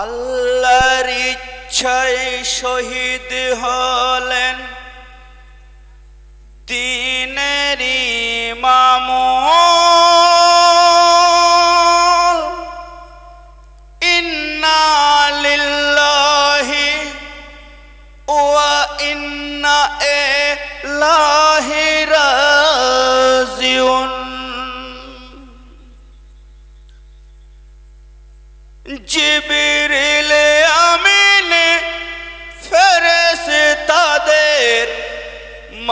আল্লাহর ইচ্ছায় শহীদ হলেন। দিনের ইমাম ইন্না লিল্লাহি ওয়া ইন্না ইলাইহি রাজিউন। জিবরিল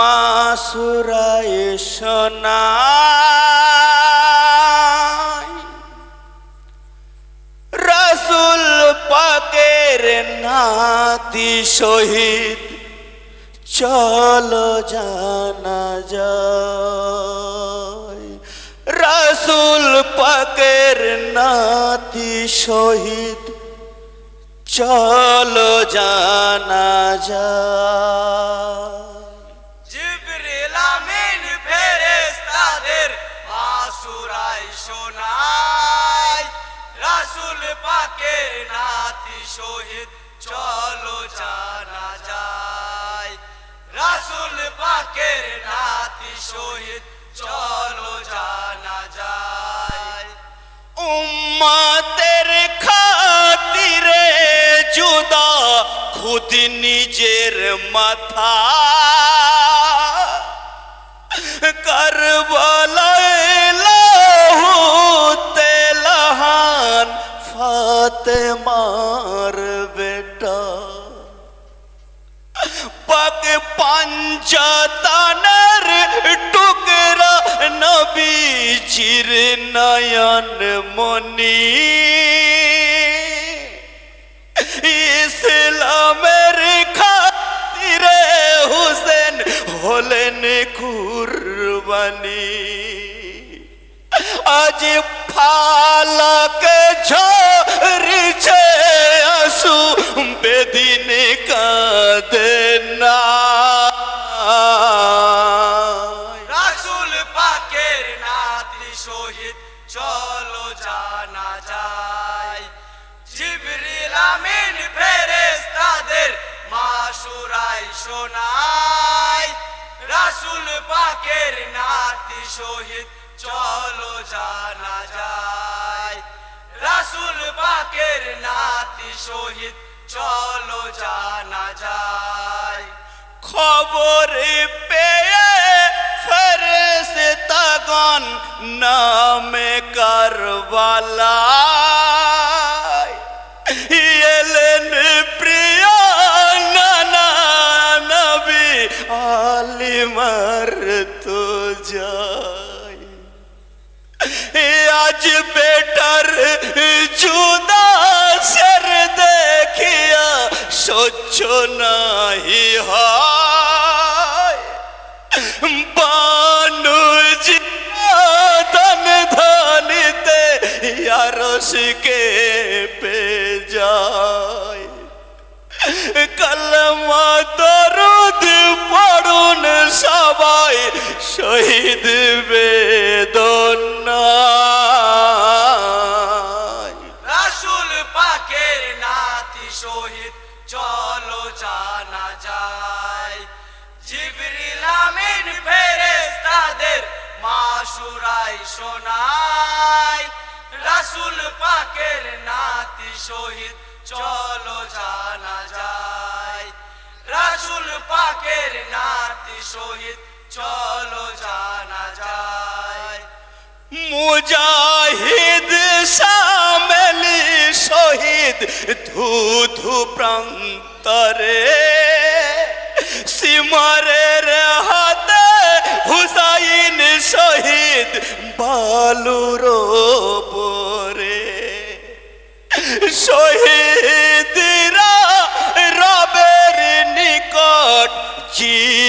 মাসুরায় শোনায় রসুল পাকের নাতি শহীদ, চলো জানা যায়। রসুল পাকের নাতি শহীদ, চলো জানা যায়। রাসূল নাতি শহীদ চলো জানা যায়। রাসূল পাকের নাতি শহীদ চলো জানা যায়। উম্মাতের খাতিরে জুদা খুদ নিজের মাথা নবীজির নয়ন মনি। ইসলামের খাতিরে হুসেন হলেন কুরবানি। আজ ফালাক ঝরিছে আসু, বেদিন কাঁদে না। মাসুরাই শোনায়, রাসূল পাকের নাতি শহীদ, চলো জানা যায়। রাসূল পাকের নাতি শহীদ, চলো জানা যায়। খবর পেয়ে ফেরেশতাগণ নামে কারবালায় সহ্য নাহি হয়। বানুজি ধন ধনিতে ইয়ারসকে পে যায়। কলমা দরুদ পড়ুন সবাই, শহীদ বেদনায়। শহীদ চলো জানা যায়। মুজাহিদ সামেলি শহীদ ধু ধু প্রান্তরে সিমারের হাতে হুসাইন শহীদ বালুর পরে শহীদরা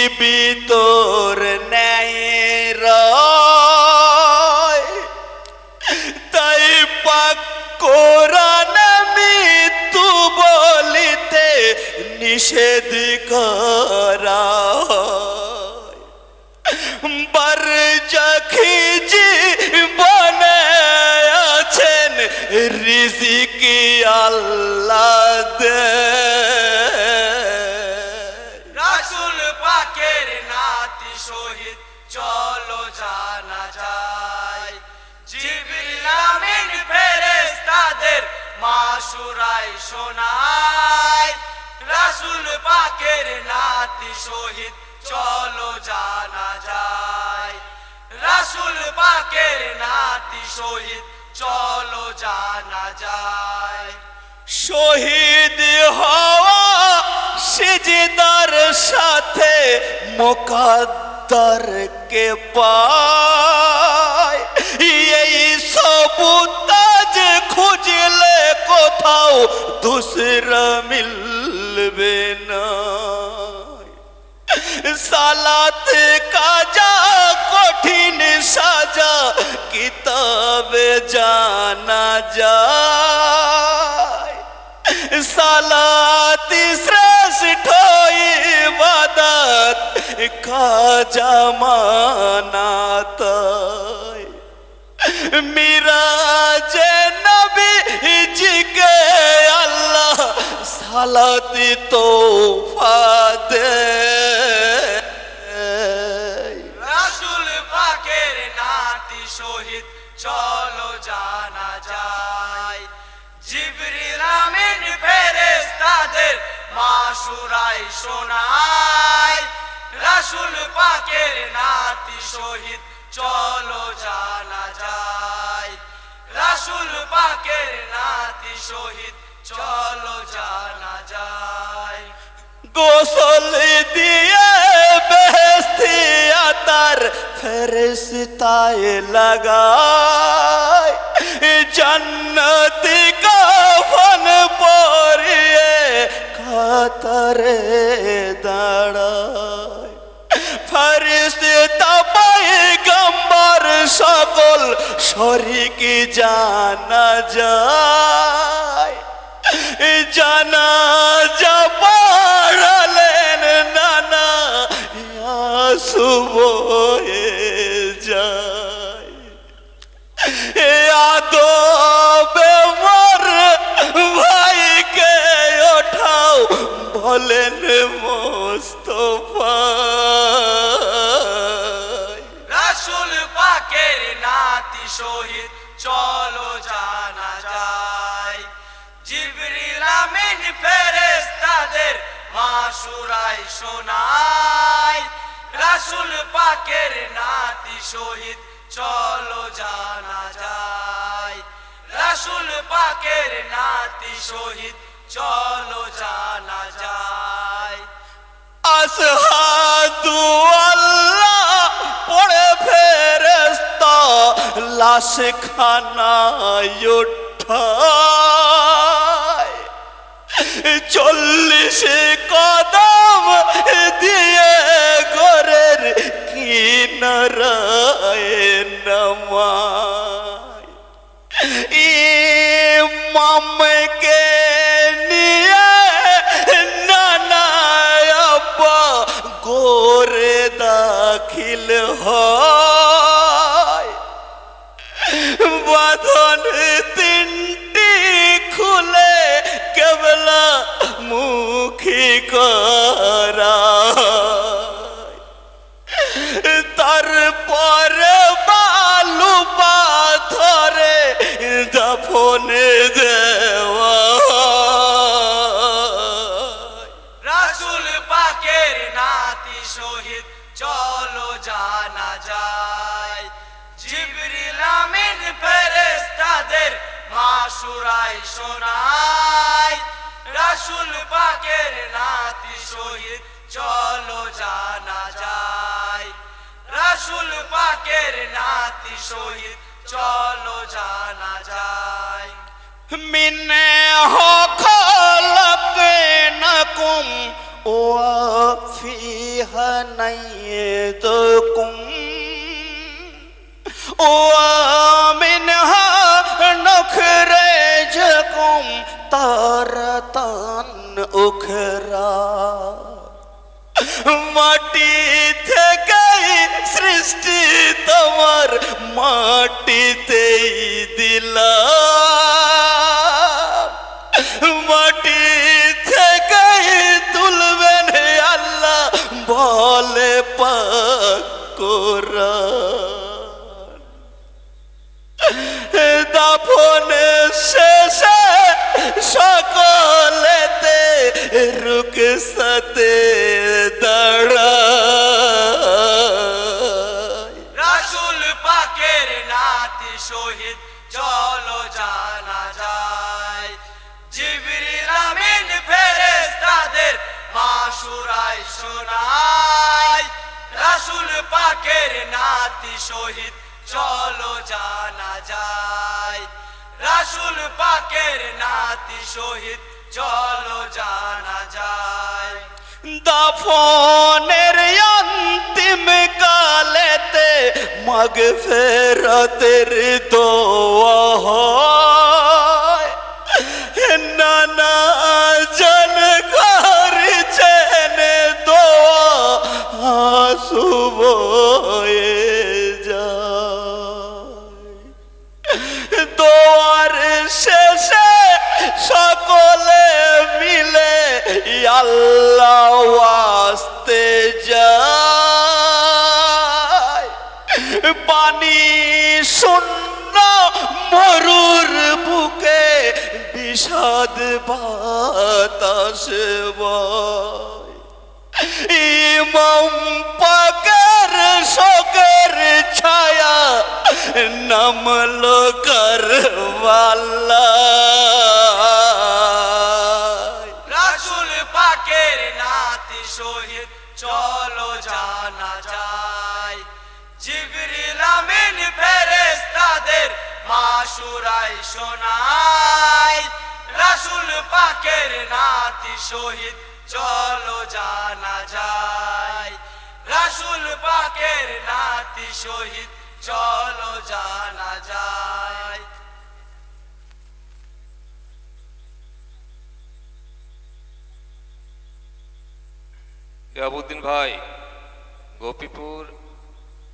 জীবিতর ন্যায় রয় তাই পাক কোরআন বলিতে নিষেধ করা আছেন আল্লাহ মাসুরাই শোনায় রাসুল পাকের নাতি শহীদ, চলো জানা যায়। রাসুল পাকের নাতি শহীদ, চলো জানা যায়। শহীদ হওয়া সিজদার সাথে মোকাদ্দার কে পায়। এই খুঁজলে কোথাও দুসরা মিলবে না সালাত কাজা কঠিন সাজা কিতাবে জানা যায় সালাত শ্রেষ্ঠ ইবাদত কাজা মানাতায় মিরাজ সালাতি তোফা দে। রাসুল পাকের নাতি শহীদ, চলো জানা যায়। জিবরিল আমিন ফেরেশতাদের মাসুরাই শোনায়। রাসুল পাকের নাতি শহীদ, চলো জানা যায়। রাসুল পাকের নাতি শহীদ চলো জানা যায়। গোসল দিয়ে বেহস্তি আতার ফেরিস্তায় লাগায়। জান্নতি কাফন পরিয়ে কাতারে দাঁড়ায়। ফরিস্তা গম্বর সকল শরিক জানা যায়। জানা যা পাড়ালেন নানা শুভ যায়। এ আদবে মর ওঠাও, বলেন মোস্তফা। রাসুল পাকের নাতি শহীদ চলো ফেরেশতাদের মাসুরাই শোনায় রাসুল পাকের নাতি শহীদ, চলো জানা যায়। রাসুল পাকের নাতি শহীদ, চলো জানা যায়। আসহাদু আল্লাহ, পড়ে ফেরেস্তা লাশ খানায় উঠায় চল্লিশ কদম দিয়ে ঘরের কিনারায় নামায় ইমামকে নিয়ে নানা গোরে দাখিল হয়। মুখী করা তারপর বালু পাথরে দফনে দেওয়া রাসুল পাকের নাতি শহীদ চলো জানা যায়। জিবরিল আমিন ফেরেশতাদের মাসুরাই শোনায়। রসুল পাকের নাতি শহীদ, চলো জানা যায়। রসুল পাকের নাতি শহীদ, চলো জানা যায়। মিনে হলপ নকুম ও ফিহ নাইদকুম ও মিনহ নখরে নখরেজকুম তারতান উখরা। মাটি থেকে সৃষ্টি তোমার মাটিতেই দিলা সকলেতে রুক সাথে রাসুল পাকের নাতি জানা যায়। রাসুল পাকের নাতি শহীদ চলো জানা যায়। রাসুল পাকের নাতি শহীদ চলো জানা যায়। দফনের অন্তিম কালেতে মগ ফেরতের দোয়া বিষাদ বাতাস ইমাম পাকের শোকের ছায়া নামল করবাল্লা রাসুল পাকের নাতি শহীদ, চলো জানা যায়। জিবরিল আমিন ফেরেশতাদের মাসুরাই শোনায় রাসুল পাকের নাতি শহীদ, চলো জানা যায়। রাসুল পাকের নাতি শহীদ, চলো জানা যায়। ইয়াবুদ্দিন ভাই, গোপীপুর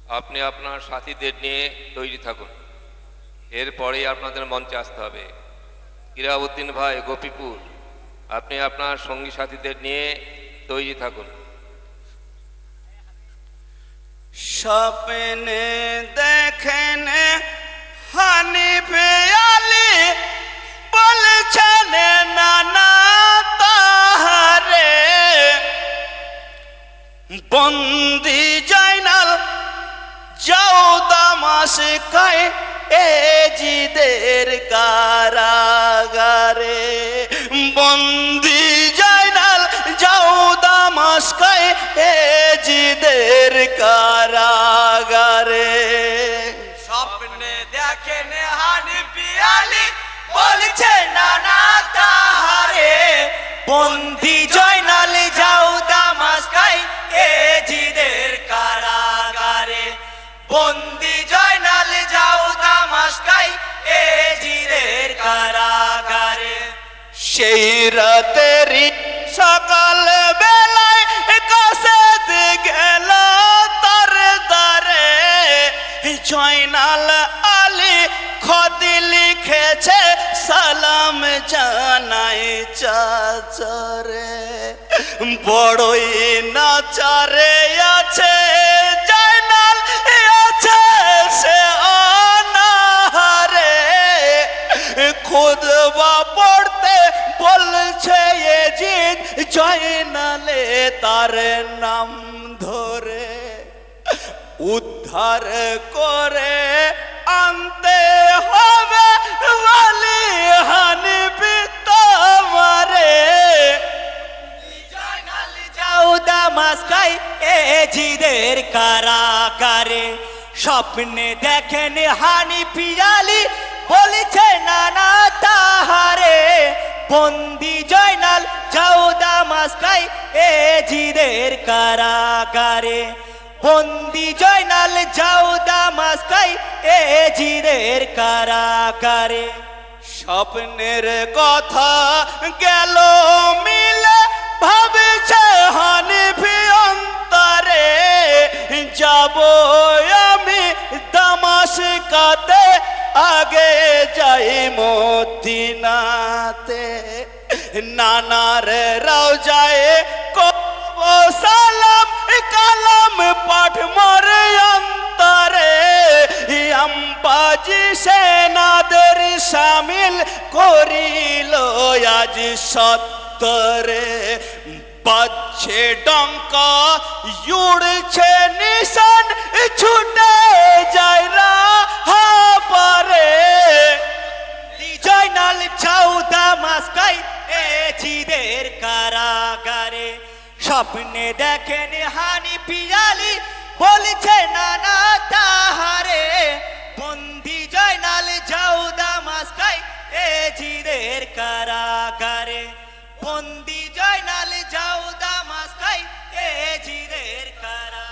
আপনি আপনার সাথীদের নিয়ে তৈরি থাকুন। এরপরেই আপনাদের মঞ্চে আসতে হবে। ইরাবুদ্দিন ভাই গোপীপুর, আপনি আপনার সঙ্গী সাথীদের নিয়ে তৈরি থাকুন। স্বপ্নে দেখেন হানি আলী বলছেন, নানা তাহারে বন্দি জয়নাল যাও দামাস কায় এ জিদের কারাগারে। বন্দি জয়নাল, যাও দামাস কায় এ জিদের কারাগারে। স্বপ্নে দেখেন হানিফি আলী বলছে নানা তাহারে। বন্দি জয়নাল, যাও দামাস্কাই এ জিদের কারাগারে। বন্দি জয়নাল সেই রাতেরই সকাল বেলায় কাসেদ গেল তার দারে জয়নাল আলী খত লিখেছে, সালাম জানাই চাচারে। বড়ই নাচারে আছে। তার নাম ধরে উদ্ধার করে আনতে হবে বলি হানিবি তোমারে যাও দামাস্কাই এ জিদের কারাগারে। স্বপ্নে দেখেন হানি পিয়ালি, বলেছে নানা তাহারে। বন্দি জয়নাল, যাও দামাস্কাই এ জিদের কারাগারে। বন্দি জয়নাল, যাও দামাস্কাই এ জিদের কারাগারে। স্বপ্নের কথা গেল মিলে, ভাবছে হানিফি অন্তরে। যাব মদিনাতে নানার রওজায় কব সালাম, কালাম পাঠ মরে অন্তরে। আম্বাজি সেনাদের সামিল করিল আজ সত্তরে। বাজছে ডঙ্কা, উড়ছে নিশান, ছুটে স্বপ্নে দেখেন হানি পিয়ালি, বলছে, নানা তাহারে, বন্দি জয়নাল, যাও দামাস্কাই এ জিদের কারাগারে। বন্দি জয়নাল, যাও দামাস্কাই এ জিদের কারা